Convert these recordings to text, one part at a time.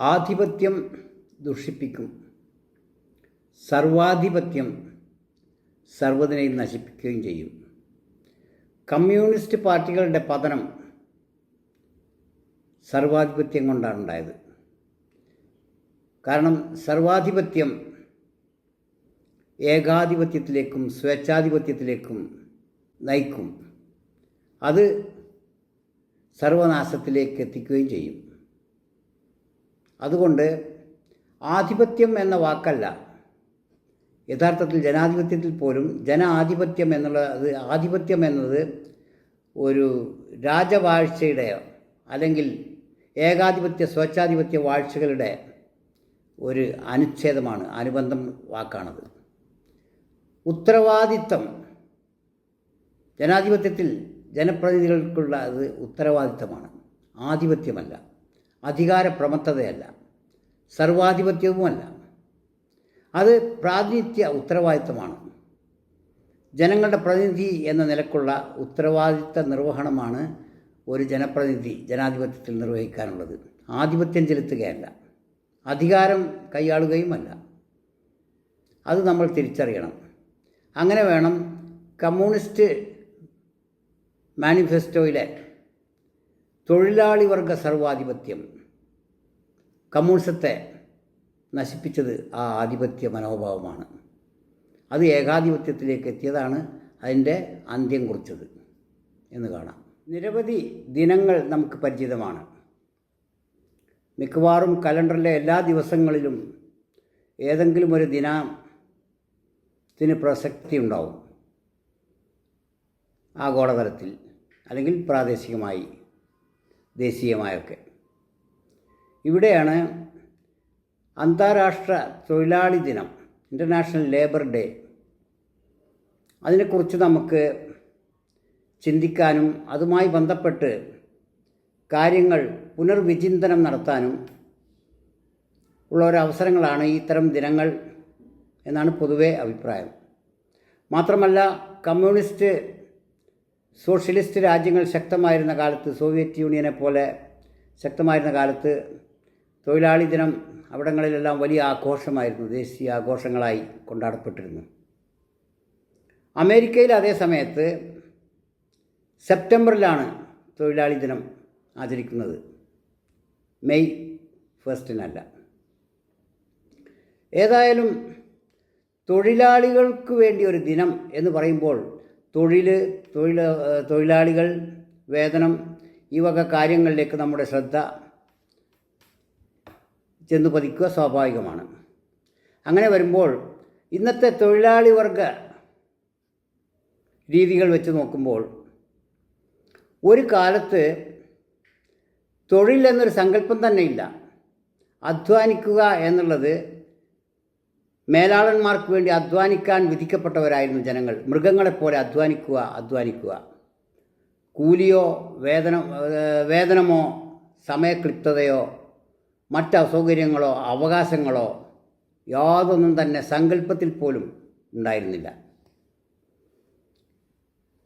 ആധിപത്യം ദുഷിപ്പിക്കും. സർവാധിപത്യം സർവതിനെയും നശിപ്പിക്കുകയും ചെയ്യും. കമ്മ്യൂണിസ്റ്റ് പാർട്ടികളുടെ പതനം സർവാധിപത്യം കൊണ്ടാണ് ഉണ്ടായത്. കാരണം സർവാധിപത്യം ഏകാധിപത്യത്തിലേക്കും സ്വേച്ഛാധിപത്യത്തിലേക്കും നയിക്കും. അത് സർവനാശത്തിലേക്ക് എത്തിക്കുകയും ചെയ്യും. അതുകൊണ്ട് ആധിപത്യം എന്ന വാക്കല്ല. യഥാർത്ഥത്തിൽ ജനാധിപത്യത്തിൽ പോലും ജനാധിപത്യം എന്നുള്ള അത് ആധിപത്യം എന്നത് ഒരു രാജവാഴ്ചയുടെ അല്ലെങ്കിൽ ഏകാധിപത്യ സ്വേച്ഛാധിപത്യ വാഴ്ചകളുടെ ഒരു അനുച്ഛേദമാണ് അനുബന്ധം വാക്കാണത്. ഉത്തരവാദിത്തം ജനാധിപത്യത്തിൽ ജനപ്രതിനിധികൾക്കുള്ള അത് ഉത്തരവാദിത്തമാണ്. ആധിപത്യമല്ല അധികാരപ്രമത്തതയല്ല. സർവാധിപത്യവുമല്ല. അത് പ്രാതിനിധ്യ ഉത്തരവാദിത്തമാണ് ജനങ്ങളുടെ പ്രതിനിധി എന്ന നിലക്കുള്ള ഉത്തരവാദിത്ത നിർവഹണമാണ് ഒരു ജനപ്രതിനിധി ജനാധിപത്യത്തിൽ നിർവഹിക്കാനുള്ളത്. ആധിപത്യം ചെലുത്തുകയല്ല. അധികാരം കൈയാളുകയുമല്ല. അത് നമ്മൾ തിരിച്ചറിയണം. അങ്ങനെ വേണം കമ്മ്യൂണിസ്റ്റ് മാനിഫെസ്റ്റോയിലെ തൊഴിലാളി വർഗ സർവാധിപത്യം കമ്മ്യൂണിസത്തെ നശിപ്പിച്ചത് ആ ആധിപത്യ മനോഭാവമാണ്. അത് ഏകാധിപത്യത്തിലേക്ക് എത്തിയതാണ് അതിന്റെ അന്ത്യം കുറിച്ചത് എന്ന് കാണാം. നിരവധി ദിനങ്ങൾ നമുക്ക് പരിചിതമാണ്. മിക്കവാറും കലണ്ടറിലെ എല്ലാ ദിവസങ്ങളിലും ഏതെങ്കിലും ഒരു ദിനത്തിന് പ്രസക്തി ഉണ്ടാവും. ആഗോളതലത്തിൽ അല്ലെങ്കിൽ പ്രാദേശികമായി ദേശീയമായൊക്കെ. ഇവിടെയാണ് അന്താരാഷ്ട്ര തൊഴിലാളി ദിനം ഇന്റർനാഷണൽ ലേബർ ഡേ അതിനെക്കുറിച്ച് നമുക്ക് ചിന്തിക്കാനും അതുമായി ബന്ധപ്പെട്ട് കാര്യങ്ങൾ പുനർവിചിന്തനം നടത്താനും ഉള്ള ഒരവസരങ്ങളാണ് ഇത്തരം ദിനങ്ങൾ എന്നാണ് പൊതുവെ അഭിപ്രായം. മാത്രമല്ല കമ്മ്യൂണിസ്റ്റ് സോഷ്യലിസ്റ്റ് രാജ്യങ്ങൾ ശക്തമായിരുന്ന കാലത്ത് സോവിയറ്റ് യൂണിയനെ പോലെ ശക്തമായിരുന്ന കാലത്ത് തൊഴിലാളി ദിനം അവിടങ്ങളിലെല്ലാം വലിയ ആഘോഷമായിരുന്നു. ദേശീയ ആഘോഷങ്ങളായി കൊണ്ടാടപ്പെട്ടിരുന്നു. അമേരിക്കയിൽ അതേ സമയത്ത് സെപ്റ്റംബറിലാണ് തൊഴിലാളി ദിനം ആചരിക്കുന്നത്. മെയ് ഫസ്റ്റിനല്ല. ഏതായാലും തൊഴിലാളികൾക്ക് വേണ്ടി ഒരു ദിനം എന്ന് പറയുമ്പോൾ തൊഴിൽ തൊഴിൽ തൊഴിലാളികൾ വേതനം ഈ വക കാര്യങ്ങളിലേക്ക് നമ്മുടെ ശ്രദ്ധ ചെന്ന് പതിക്കുക സ്വാഭാവികമാണ്. അങ്ങനെ വരുമ്പോൾ ഇന്നത്തെ തൊഴിലാളി വർഗ രീതികൾ വെച്ച് നോക്കുമ്പോൾ ഒരു കാലത്ത് തൊഴിൽ എന്നൊരു സങ്കല്പം തന്നെ ഇല്ല അധ്വാനിക്കുക എന്നുള്ളത് മേലാളന്മാർക്ക് വേണ്ടി അധ്വാനിക്കാൻ വിധിക്കപ്പെട്ടവരായിരുന്നു ജനങ്ങൾ. മൃഗങ്ങളെപ്പോലെ അധ്വാനിക്കുക അധ്വാനിക്കുക. കൂലിയോ വേതന വേതനമോ സമയക്ലിപ്തതയോ മറ്റ് അസൗകര്യങ്ങളോ അവകാശങ്ങളോ യാതൊന്നും തന്നെ സങ്കല്പത്തിൽ പോലും ഉണ്ടായിരുന്നില്ല.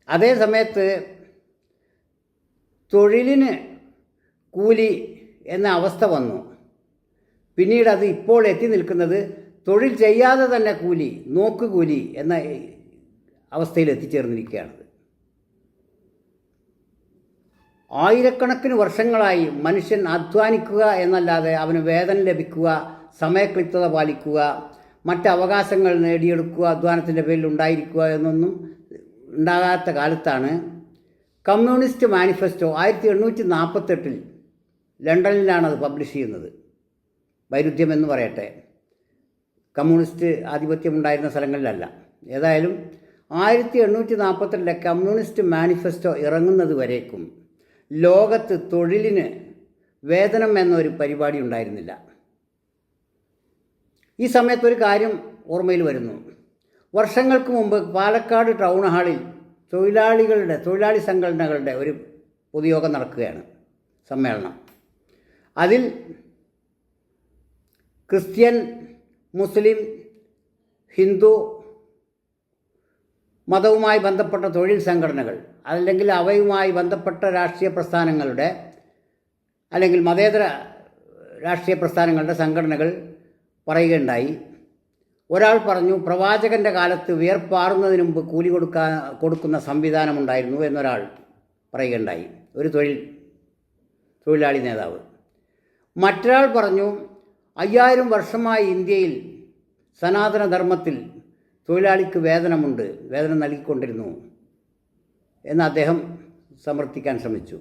അതേ സമയത്ത് തൊഴിലിന് കൂലി എന്ന അവസ്ഥ വന്നു. പിന്നീട് അത് ഇപ്പോൾ എത്തി നിൽക്കുന്നത് തൊഴിൽ ചെയ്യാതെ തന്നെ കൂലി നോക്ക് കൂലി എന്ന അവസ്ഥയിൽ എത്തിച്ചേർന്നിരിക്കുകയാണത് ആയിരക്കണക്കിന് വർഷങ്ങളായി മനുഷ്യൻ അധ്വാനിക്കുക എന്നല്ലാതെ അവന് വേതനം ലഭിക്കുക സമയക്ലിപ്തത പാലിക്കുക മറ്റ് അവകാശങ്ങൾ നേടിയെടുക്കുക അധ്വാനത്തിന്റെ പേരിൽ ഉണ്ടായിരിക്കുക എന്നൊന്നും ഉണ്ടാകാത്ത കാലത്താണ് കമ്മ്യൂണിസ്റ്റ് മാനിഫെസ്റ്റോ ആയിരത്തി എണ്ണൂറ്റി നാൽപ്പത്തെട്ടിൽ ലണ്ടനിലാണ് അത് പബ്ലിഷ് ചെയ്യുന്നത്. വൈരുദ്ധ്യം എന്ന് പറയട്ടെ. കമ്മ്യൂണിസ്റ്റ് ആധിപത്യം ഉണ്ടായിരുന്ന സ്ഥലങ്ങളിലല്ല. ഏതായാലും ആയിരത്തി എണ്ണൂറ്റി നാൽപ്പത്തെട്ടിലെ കമ്മ്യൂണിസ്റ്റ് മാനിഫെസ്റ്റോ ഇറങ്ങുന്നത് വരേക്കും. ലോകത്ത് തൊഴിലിന് വേതനം എന്നൊരു പരിപാടി ഉണ്ടായിരുന്നില്ല. ഈ സമയത്ത് ഒരു കാര്യം ഓർമ്മയിൽ വരുന്നു. വർഷങ്ങൾക്ക് മുമ്പ് പാലക്കാട് ടൗൺ ഹാളിൽ തൊഴിലാളികളുടെ തൊഴിലാളി സംഘടനകളുടെ ഒരു പൊതുയോഗം നടക്കുകയാണ് സമ്മേളനം. അതിൽ ക്രിസ്ത്യൻ മുസ്ലിം ഹിന്ദു മതവുമായി ബന്ധപ്പെട്ട തൊഴിൽ സംഘടനകൾ അല്ലെങ്കിൽ അവയുമായി ബന്ധപ്പെട്ട രാഷ്ട്രീയ പ്രസ്ഥാനങ്ങളുടെ അല്ലെങ്കിൽ മതേതര രാഷ്ട്രീയ പ്രസ്ഥാനങ്ങളുടെ സംഘടനകൾ പറയുകയുണ്ടായി. ഒരാൾ പറഞ്ഞു പ്രവാചകന്റെ കാലത്ത് വിയർപ്പാറുന്നതിന് മുമ്പ് കൂലി കൊടുക്കാൻ കൊടുക്കുന്ന സംവിധാനമുണ്ടായിരുന്നു എന്നൊരാൾ പറയുകയുണ്ടായി ഒരു തൊഴിൽ തൊഴിലാളി നേതാവ്. മറ്റൊരാൾ പറഞ്ഞു അയ്യായിരം വർഷമായി ഇന്ത്യയിൽ സനാതനധർമ്മത്തിൽ തൊഴിലാളിക്ക് വേതനമുണ്ട്. വേതനം നൽകിക്കൊണ്ടിരുന്നു. എന്ന് അദ്ദേഹം സമർത്ഥിക്കാൻ ശ്രമിച്ചു.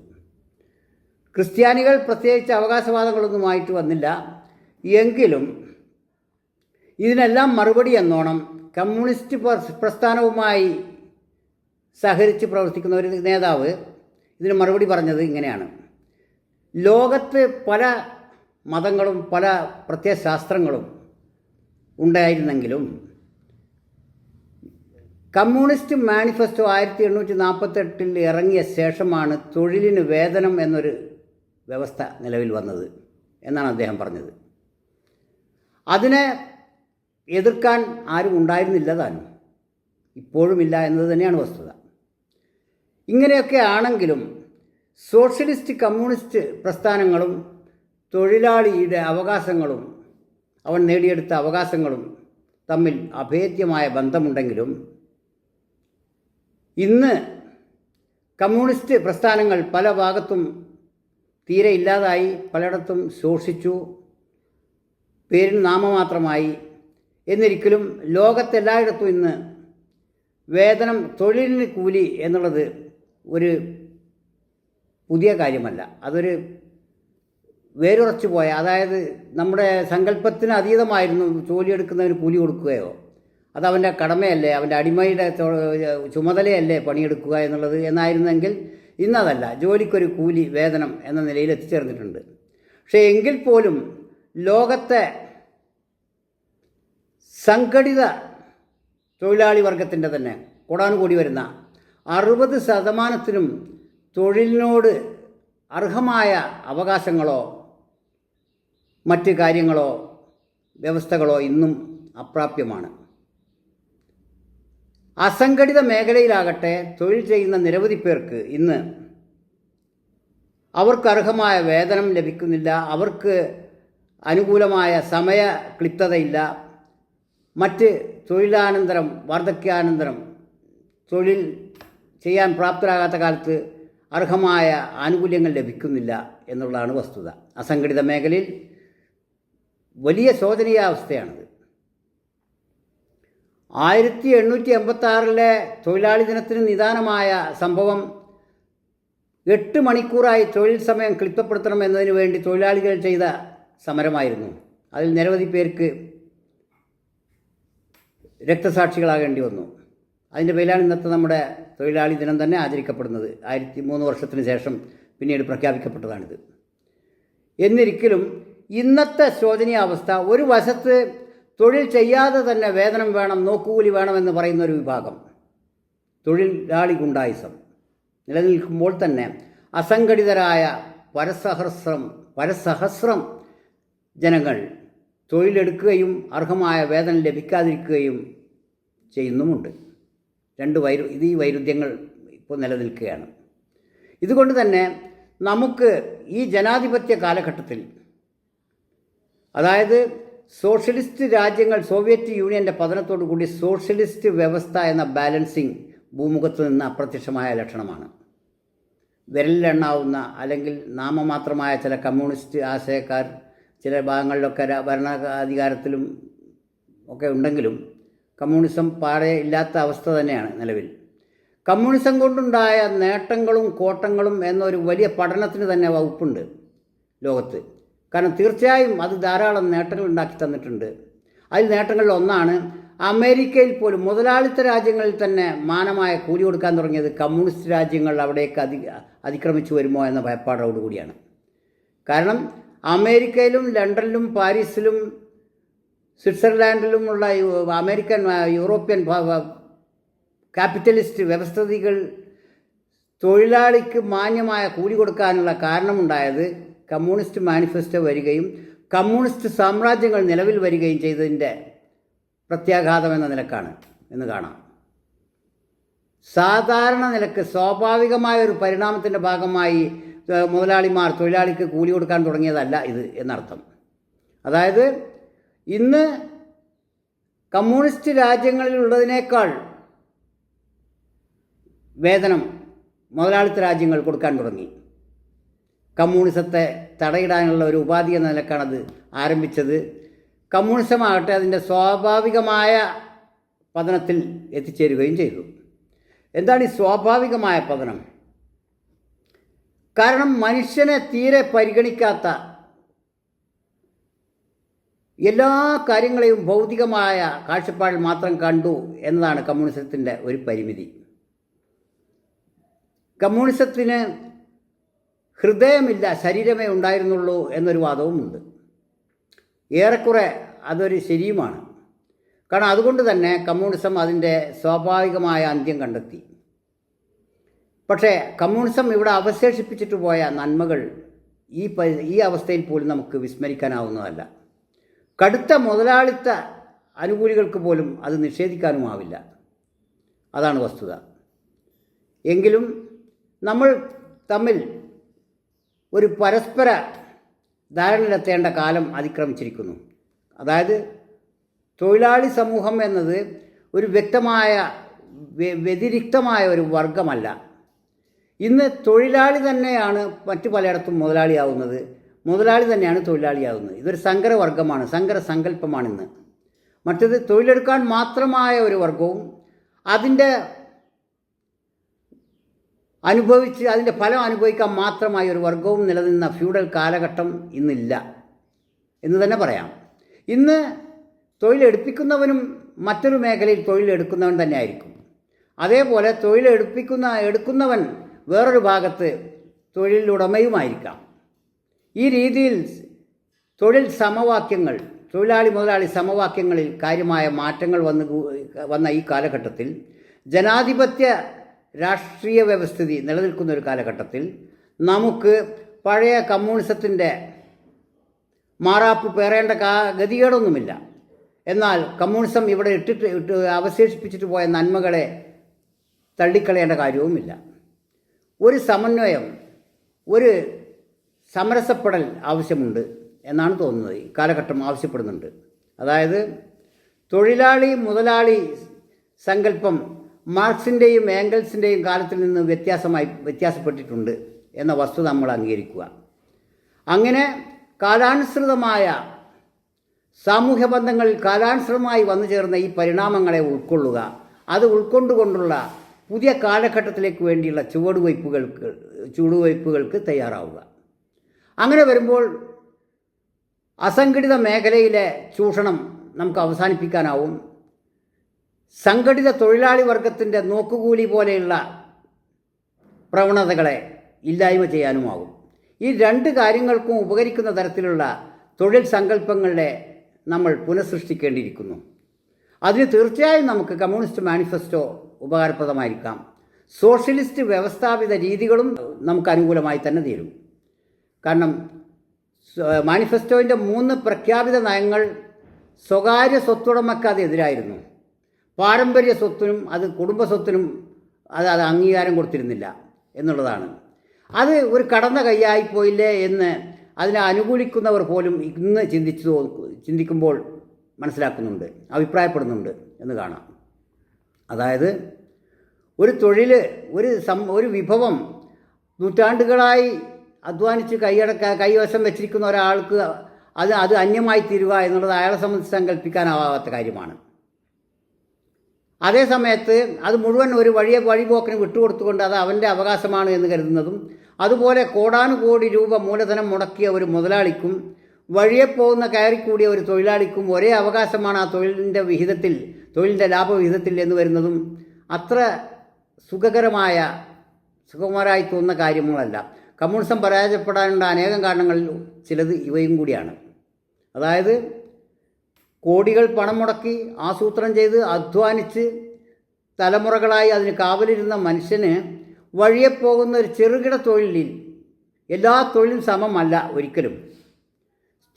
ക്രിസ്ത്യാനികൾ പ്രത്യേകിച്ച് അവകാശവാദങ്ങളൊന്നുമായിട്ട് വന്നില്ല. എങ്കിലും ഇതിനെല്ലാം മറുപടി എന്നോണം കമ്മ്യൂണിസ്റ്റ് പ്രസ്ഥാനവുമായി സഹകരിച്ച് പ്രവർത്തിക്കുന്ന ഒരു നേതാവ് ഇതിന് മറുപടി പറഞ്ഞത് ഇങ്ങനെയാണ്. ലോകത്ത് പല മതങ്ങളും പല പ്രത്യയശാസ്ത്രങ്ങളും ഉണ്ടായിരുന്നെങ്കിലും കമ്മ്യൂണിസ്റ്റ് മാനിഫെസ്റ്റോ ആയിരത്തി എണ്ണൂറ്റി നാൽപ്പത്തെട്ടിൽ ഇറങ്ങിയ ശേഷമാണ് തൊഴിലിന് വേതനം എന്നൊരു വ്യവസ്ഥ നിലവിൽ വന്നത് എന്നാണ് അദ്ദേഹം പറഞ്ഞത്. അതിനെ എതിർക്കാൻ ആരും ഉണ്ടായിരുന്നില്ല താനും. ഇപ്പോഴുമില്ല എന്നത് തന്നെയാണ് വസ്തുത. ഇങ്ങനെയൊക്കെ ആണെങ്കിലും സോഷ്യലിസ്റ്റ് കമ്മ്യൂണിസ്റ്റ് പ്രസ്ഥാനങ്ങളും തൊഴിലാളിയുടെ അവകാശങ്ങളും അവൻ നേടിയെടുത്ത അവകാശങ്ങളും തമ്മിൽ അഭേദ്യമായ ബന്ധമുണ്ടെങ്കിലും ഇന്ന് കമ്മ്യൂണിസ്റ്റ് പ്രസ്ഥാനങ്ങൾ പല ഭാഗത്തും തീരെ ഇല്ലാതായി പലയിടത്തും ശോഷിച്ചു പേരിന് നാമമാത്രമായി. എന്നിരിക്കലും ലോകത്തെല്ലായിടത്തും ഇന്ന് വേതനം തൊഴിലിന് കൂലി എന്നുള്ളത് ഒരു പുതിയ കാര്യമല്ല. അതൊരു വേരുറച്ചു പോയ അതായത് നമ്മുടെ സങ്കല്പത്തിന് അതീതമായിരുന്നു ജോലിയെടുക്കുന്നതിന് കൂലി കൊടുക്കുകയോ അത് അവന്റെ കടമയല്ലേ അവന്റെ അടിമയുടെ ചുമതലയല്ലേ പണിയെടുക്കുക എന്നുള്ളത് എന്നായിരുന്നെങ്കിൽ ഇന്നതല്ല ജോലിക്കൊരു കൂലി വേതനം എന്ന നിലയിൽ എത്തിച്ചേർന്നിട്ടുണ്ട്. പക്ഷേ എങ്കിൽ പോലും ലോകത്തെ സംഘടിത തൊഴിലാളി വർഗത്തിന്റെ തന്നെ കൂടാനുകൂടി വരുന്ന അറുപത് ശതമാനത്തിനും തൊഴിലിനോട് അർഹമായ അവകാശങ്ങളോ മറ്റ് കാര്യങ്ങളോ വ്യവസ്ഥകളോ ഇന്നും അപ്രാപ്യമാണ്. അസംഘടിത മേഖലയിലാകട്ടെ തൊഴിൽ ചെയ്യുന്ന നിരവധി പേർക്ക് ഇന്ന് അവർക്ക് അർഹമായ വേതനം ലഭിക്കുന്നില്ല അവർക്ക് അനുകൂലമായ സമയ ക്ലിപ്തതയില്ല. മറ്റ് തൊഴിലാനന്തരം വാർദ്ധക്യാനന്തരം തൊഴിൽ ചെയ്യാൻ പ്രാപ്തരാകാത്ത കാലത്ത് അർഹമായ ആനുകൂല്യങ്ങൾ ലഭിക്കുന്നില്ല എന്നുള്ളതാണ് വസ്തുത. അസംഘടിത മേഖലയിൽ വലിയ ശോചനീയാവസ്ഥയാണിത്. ആയിരത്തി എണ്ണൂറ്റി എൺപത്തി ആറിലെ തൊഴിലാളി ദിനത്തിന് നിദാനമായ സംഭവം എട്ട് മണിക്കൂറായി തൊഴിൽ സമയം ക്ലിപ്തപ്പെടുത്തണം എന്നതിന് വേണ്ടി തൊഴിലാളികൾ ചെയ്ത സമരമായിരുന്നു. അതിൽ നിരവധി പേർക്ക് രക്തസാക്ഷികളാകേണ്ടി വന്നു. അതിന്റെ പേരിലാണ് ഇന്നത്തെ നമ്മുടെ തൊഴിലാളി ദിനം തന്നെ ആചരിക്കപ്പെടുന്നത്. ആയിരത്തി മൂന്ന് വർഷത്തിന് ശേഷം പിന്നീട് പ്രഖ്യാപിക്കപ്പെട്ടതാണിത്. എന്നിരിക്കലും ഇന്നത്തെ ശോചനീയാവസ്ഥ ഒരു വശത്ത് തൊഴിൽ ചെയ്യാതെ തന്നെ വേതനം വേണം നോക്കുകൂലി വേണമെന്ന് പറയുന്ന ഒരു വിഭാഗം. തൊഴിലാളി ഗുണ്ടായുസം നിലനിൽക്കുമ്പോൾ തന്നെ അസംഘടിതരായ പരസഹസ്രം പരസഹസ്രം ജനങ്ങൾ തൊഴിലെടുക്കുകയും അർഹമായ വേതനം ലഭിക്കാതിരിക്കുകയും ചെയ്യുന്നുമുണ്ട്. രണ്ട് വൈരു ഇത് ഈ വൈരുദ്ധ്യങ്ങൾ ഇപ്പോൾ നിലനിൽക്കുകയാണ്. ഇതുകൊണ്ട് തന്നെ നമുക്ക് ഈ ജനാധിപത്യ കാലഘട്ടത്തിൽ അതായത് സോഷ്യലിസ്റ്റ് രാജ്യങ്ങൾ സോവിയറ്റ് യൂണിയന്റെ പതനത്തോടു കൂടി സോഷ്യലിസ്റ്റ് വ്യവസ്ഥ എന്ന ബാലൻസിങ് ഭൂമുഖത്ത് നിന്ന് അപ്രത്യക്ഷമായ ലക്ഷണമാണ്. വിരലിലെണ്ണാവുന്ന അല്ലെങ്കിൽ നാമമാത്രമായ ചില കമ്മ്യൂണിസ്റ്റ് ആശയക്കാർ ചില ഭാഗങ്ങളിലൊക്കെ ഭരണാധികാരത്തിലും ഒക്കെ ഉണ്ടെങ്കിലും കമ്മ്യൂണിസം പാടെ ഇല്ലാത്ത അവസ്ഥ തന്നെയാണ് നിലവിൽ. കമ്മ്യൂണിസം കൊണ്ടുണ്ടായ നേട്ടങ്ങളും കോട്ടങ്ങളും എന്നൊരു വലിയ പഠനത്തിന് തന്നെ വകുപ്പുണ്ട് ലോകത്ത്. കാരണം തീർച്ചയായും അത് ധാരാളം നേട്ടങ്ങൾ ഉണ്ടാക്കി തന്നിട്ടുണ്ട്. അതിൽ നേട്ടങ്ങളിൽ ഒന്നാണ് അമേരിക്കയിൽ പോലും മുതലാളിത്ത രാജ്യങ്ങളിൽ തന്നെ മാനമായ കൂലി കൊടുക്കാൻ തുടങ്ങിയത് കമ്മ്യൂണിസ്റ്റ് രാജ്യങ്ങൾ അവിടേക്ക് അതി അതിക്രമിച്ചു വരുമോ എന്ന ഭയപ്പാടോടുകൂടിയാണ് കാരണം അമേരിക്കയിലും ലണ്ടനിലും പാരീസിലും സ്വിറ്റ്സർലാൻഡിലുമുള്ള അമേരിക്കൻ യൂറോപ്യൻ ക്യാപിറ്റലിസ്റ്റ് വ്യവസ്ഥിതികൾ തൊഴിലാളിക്ക് മാന്യമായ കൂലി കൊടുക്കാനുള്ള കാരണമുണ്ടായത് കമ്മ്യൂണിസ്റ്റ് മാനിഫെസ്റ്റോ വരികയും കമ്മ്യൂണിസ്റ്റ് സാമ്രാജ്യങ്ങൾ നിലവിൽ വരികയും ചെയ്തതിന്റെ പ്രത്യാഘാതം എന്ന നിലക്കാണ് എന്ന് കാണാം. സാധാരണ നിലയ്ക്ക് സ്വാഭാവികമായ ഒരു പരിണാമത്തിന്റെ ഭാഗമായി മുതലാളിമാർ തൊഴിലാളിക്ക് കൂലി കൊടുക്കാൻ തുടങ്ങിയതല്ല ഇത് എന്നർത്ഥം. അതായത് ഇന്ന് കമ്മ്യൂണിസ്റ്റ് രാജ്യങ്ങളിലുള്ളതിനേക്കാൾ വേതനം മുതലാളിത്ത രാജ്യങ്ങൾ കൊടുക്കാൻ തുടങ്ങി. കമ്മ്യൂണിസത്തെ തടയിടാനുള്ള ഒരു ഉപാധി എന്ന നിലക്കാണത് ആരംഭിച്ചത്. കമ്മ്യൂണിസമാകട്ടെ അതിന്റെ സ്വാഭാവികമായ പതനത്തിൽ എത്തിച്ചേരുകയും ചെയ്തു. എന്താണ് ഈ സ്വാഭാവികമായ പതനം? കാരണം മനുഷ്യനെ തീരെ പരിഗണിക്കാത്ത എല്ലാ കാര്യങ്ങളെയും ഭൗതികമായ കാഴ്ചപ്പാടിൽ മാത്രം കണ്ടു എന്നതാണ് കമ്മ്യൂണിസത്തിന്റെ ഒരു പരിമിതി. കമ്മ്യൂണിസത്തിന് ഹൃദയമില്ല ശരീരമേ ഉണ്ടായിരുന്നുള്ളൂ എന്നൊരു വാദവുമുണ്ട്. ഏറെക്കുറെ അതൊരു ശരിയുമാണ്. കാരണം അതുകൊണ്ട് തന്നെ കമ്മ്യൂണിസം അതിന്റെ സ്വാഭാവികമായ അന്ത്യം കണ്ടെത്തി. പക്ഷേ കമ്മ്യൂണിസം ഇവിടെ അവശേഷിപ്പിച്ചിട്ട് പോയ നന്മകൾ ഈ ഈ അവസ്ഥയിൽ പോലും നമുക്ക് വിസ്മരിക്കാനാവുന്നതല്ല. കടുത്ത മുതലാളിത്ത അനുകൂലികൾക്ക് പോലും അത് നിഷേധിക്കാനുമാവില്ല. അതാണ് വസ്തുത. എങ്കിലും നമ്മൾ തമ്മിൽ ഒരു പരസ്പര ധാരണയിലെത്തേണ്ട കാലം അതിക്രമിച്ചിരിക്കുന്നു. അതായത് തൊഴിലാളി സമൂഹം എന്നത് ഒരു വ്യക്തമായ വ്യ- വ്യതിരിക്തമായ ഒരു വർഗമല്ല ഇന്ന് തൊഴിലാളി തന്നെയാണ് മറ്റു പലയിടത്തും മുതലാളിയാവുന്നത്. മുതലാളി തന്നെയാണ് തൊഴിലാളിയാവുന്നത്. ഇതൊരു സങ്കരവർഗമാണ് സങ്കര സങ്കല്പമാണിന്ന് മറ്റത് തൊഴിലെടുക്കാൻ മാത്രമായ ഒരു വർഗവും അതിന്റെ അനുഭവിച്ച് അതിന്റെ ഫലം അനുഭവിക്കാൻ മാത്രമായ ഒരു വർഗവും നിലനിന്ന ഫ്യൂഡൽ കാലഘട്ടം ഇന്നില്ല എന്ന് തന്നെ പറയാം. ഇന്ന് തൊഴിലെടുപ്പിക്കുന്നവനും മറ്റൊരു മേഖലയിൽ തൊഴിലെടുക്കുന്നവൻ തന്നെ ആയിരിക്കും അതേപോലെ തൊഴിലെടുപ്പിക്കുന്ന എടുക്കുന്നവൻ വേറൊരു ഭാഗത്ത് തൊഴിലുടമയുമായിരിക്കാം. ഈ രീതിയിൽ തൊഴിൽ സമവാക്യങ്ങൾ തൊഴിലാളി മുതലാളി സമവാക്യങ്ങളിൽ കാര്യമായ മാറ്റങ്ങൾ വന്ന് വന്ന ഈ കാലഘട്ടത്തിൽ ജനാധിപത്യ രാഷ്ട്രീയ വ്യവസ്ഥിതി നിലനിൽക്കുന്ന ഒരു കാലഘട്ടത്തിൽ നമുക്ക് പഴയ കമ്മ്യൂണിസത്തിന്റെ മാറാപ്പ് പേറേണ്ട കാ ഗതികേടൊന്നുമില്ല. എന്നാൽ കമ്മ്യൂണിസം ഇവിടെ ഇട്ടിട്ട് ഇട്ട് അവശേഷിപ്പിച്ചിട്ട് പോയ നന്മകളെ തള്ളിക്കളയേണ്ട കാര്യവുമില്ല. ഒരു സമന്വയം ഒരു സമരസപ്പെടൽ ആവശ്യമുണ്ട് എന്നാണ് തോന്നുന്നത്. ഈ കാലഘട്ടം ആവശ്യപ്പെടുന്നുണ്ട്. അതായത് തൊഴിലാളി മുതലാളി സങ്കല്പം മാർക്സിന്റെയും ഏംഗൽസിന്റെയും കാലത്തിൽ നിന്ന് വ്യത്യാസമായി വ്യത്യാസപ്പെട്ടിട്ടുണ്ട് എന്ന വസ്തുത നമ്മൾ അംഗീകരിക്കുക. അങ്ങനെ കാലാനുസൃതമായ സാമൂഹ്യ ബന്ധങ്ങളിൽ കാലാനുസൃതമായി വന്നു ചേർന്ന ഈ പരിണാമങ്ങളെ ഉൾക്കൊള്ളുക അത് ഉൾക്കൊണ്ടുകൊണ്ടുള്ള പുതിയ കാലഘട്ടത്തിലേക്ക് വേണ്ടിയുള്ള ചുവടുവയ്പ്പുകൾക്ക് ചുവടുവയ്പ്പുകൾക്ക് തയ്യാറാവുക. അങ്ങനെ വരുമ്പോൾ അസംഘടിത മേഖലയിലെ ചൂഷണം നമുക്ക് അവസാനിപ്പിക്കാനാവും. സംഘടിത തൊഴിലാളി വർഗത്തിന്റെ നോക്കുകൂലി പോലെയുള്ള പ്രവണതകളെ ഇല്ലായ്മ ചെയ്യാനുമാകും. ഈ രണ്ട് കാര്യങ്ങൾക്കും ഉപകരിക്കുന്ന തരത്തിലുള്ള തൊഴിൽ സങ്കല്പങ്ങളെ നമ്മൾ പുനഃസൃഷ്ടിക്കേണ്ടിയിരിക്കുന്നു. അതിന് തീർച്ചയായും നമുക്ക് കമ്മ്യൂണിസ്റ്റ് മാനിഫെസ്റ്റോ ഉപകാരപ്രദമായിരിക്കാം. സോഷ്യലിസ്റ്റ് വ്യവസ്ഥാപിത രീതികളും നമുക്ക് അനുകൂലമായി തന്നെ തീരും. കാരണം മാനിഫെസ്റ്റോയിന്റെ മൂന്ന് പ്രഖ്യാപിത നയങ്ങൾ സ്വകാര്യ സ്വത്തുടമക്കാതെ എതിരായിരുന്നു. പാരമ്പര്യ സ്വത്തിനും അത് കുടുംബ സ്വത്തിനും അത് അത് അംഗീകാരം കൊടുത്തിരുന്നില്ല എന്നുള്ളതാണ്. അത് ഒരു കടന്ന കൈയായി പോയില്ലേ എന്ന് അതിനെ അനുകൂലിക്കുന്നവർ പോലും ഇന്ന് ചിന്തിച്ചു ചിന്തിക്കുമ്പോൾ മനസ്സിലാക്കുന്നുണ്ട് അഭിപ്രായപ്പെടുന്നുണ്ട് എന്ന് കാണാം. അതായത് ഒരു തൊഴിൽ ഒരു സം ഒരു വിഭവം നൂറ്റാണ്ടുകളായി അധ്വാനിച്ച് കൈയടക്ക കൈവശം വെച്ചിരിക്കുന്ന ഒരാൾക്ക് അത് അത് അന്യമായി തീരുക എന്നുള്ളത് അയാളെ സംബന്ധിച്ച് സങ്കല്പിക്കാനാവാത്ത കാര്യമാണ്. അതേ സമയത്ത് അത് മുഴുവൻ ഒരു വഴിയെ വഴിപോക്കിന് വിട്ടുകൊടുത്തുകൊണ്ട് അത് അവന്റെ അവകാശമാണ് എന്ന് കരുതുന്നതും അതുപോലെ കോടാനുകോടി രൂപ മൂലധനം മുടക്കിയ ഒരു മുതലാളിക്കും വഴിയെ പോകുന്ന കയറിക്കൂടിയ ഒരു തൊഴിലാളിക്കും ഒരേ അവകാശമാണ് ആ തൊഴിലിന്റെ വിഹിതത്തിൽ തൊഴിലിന്റെ ലാഭവിഹിതത്തിൽ എന്ന് വരുന്നതും അത്ര സുഖകരമായ സുഖകരമായി തോന്നുന്ന കാര്യങ്ങളല്ല. കമ്മ്യൂണിസം പരാജയപ്പെടാനുള്ള അനേകം കാരണങ്ങളിൽ ചിലത് ഇവയും കൂടിയാണ്. അതായത് കോടികൾ പണം മുടക്കി ആസൂത്രണം ചെയ്ത് അധ്വാനിച്ച് തലമുറകളായി അതിന് കാവലിരുന്ന മനുഷ്യന് വഴിയെ പോകുന്ന ഒരു ചെറുകിട തൊഴിലിൽ എല്ലാ തൊഴിലും സമമല്ല ഒരിക്കലും.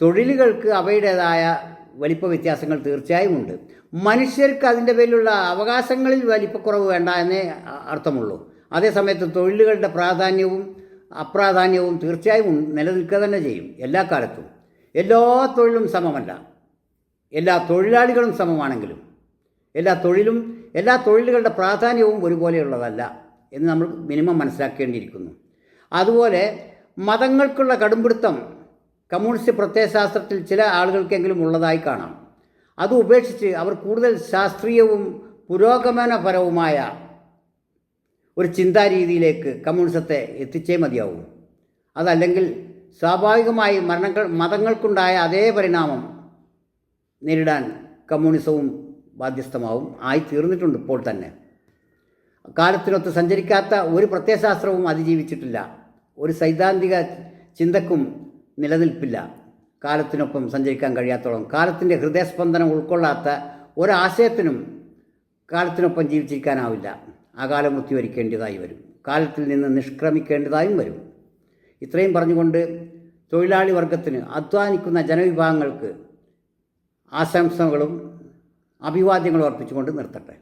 തൊഴിലുകൾക്ക് അവയുടേതായ വലിപ്പ വ്യത്യാസങ്ങൾ തീർച്ചയായും ഉണ്ട്. മനുഷ്യർക്ക് അതിന്റെ പേരിലുള്ള അവകാശങ്ങളിൽ വലിപ്പക്കുറവ് വേണ്ട എന്നേ അർത്ഥമുള്ളൂ. അതേസമയത്ത് തൊഴിലുകളുടെ പ്രാധാന്യവും അപ്രാധാന്യവും തീർച്ചയായും നിലനിൽക്കുക തന്നെ ചെയ്യും എല്ലാ കാലത്തും. എല്ലാ തൊഴിലും സമമല്ല. എല്ലാ തൊഴിലാളികളും സമമാണെങ്കിലും എല്ലാ തൊഴിലും എല്ലാ തൊഴിലുകളുടെ പ്രാധാന്യവും ഒരുപോലെയുള്ളതല്ല എന്ന് നമ്മൾ മിനിമം മനസ്സിലാക്കേണ്ടിയിരിക്കുന്നു. അതുപോലെ മതങ്ങൾക്കുള്ള കടുംപിടുത്തം കമ്മ്യൂണിസ്റ്റ് പ്രത്യയശാസ്ത്രത്തിൽ ചില ആളുകൾക്കെങ്കിലും ഉള്ളതായി കാണാം. അത് ഉപേക്ഷിച്ച് അവർ കൂടുതൽ ശാസ്ത്രീയവും പുരോഗമനപരവുമായ ഒരു ചിന്താരീതിയിലേക്ക് കമ്മ്യൂണിസത്തെ എത്തിച്ചേ മതിയാവും. അതല്ലെങ്കിൽ സ്വാഭാവികമായി മരണങ്ങൾ മതങ്ങൾക്കുണ്ടായ അതേ പരിണാമം നേരിടാൻ കമ്മ്യൂണിസവും ബാധ്യസ്ഥമാവും ആയി തീർന്നിട്ടുണ്ട് ഇപ്പോൾ തന്നെ. കാലത്തിനൊത്ത് സഞ്ചരിക്കാത്ത ഒരു പ്രത്യയശാസ്ത്രവും അതിജീവിച്ചിട്ടില്ല. ഒരു സൈദ്ധാന്തിക ചിന്തക്കും നിലനിൽപ്പില്ല. കാലത്തിനൊപ്പം സഞ്ചരിക്കാൻ കഴിയാത്തോളം. കാലത്തിന്റെ ഹൃദയസ്പന്ദനം ഉൾക്കൊള്ളാത്ത ഒരാശയത്തിനും കാലത്തിനൊപ്പം ജീവിച്ചിരിക്കാനാവില്ല. കാലം വരിക്കേണ്ടതായി വരും. കാലത്തിൽ നിന്ന് നിഷ്ക്രമിക്കേണ്ടതായും വരും. ഇത്രയും പറഞ്ഞുകൊണ്ട് തൊഴിലാളി വർഗത്തിന് അധ്വാനിക്കുന്ന ജനവിഭാഗങ്ങൾക്ക് ആശംസകളും അഭിവാദ്യങ്ങളും അർപ്പിച്ചുകൊണ്ട് നിർത്തട്ടെ.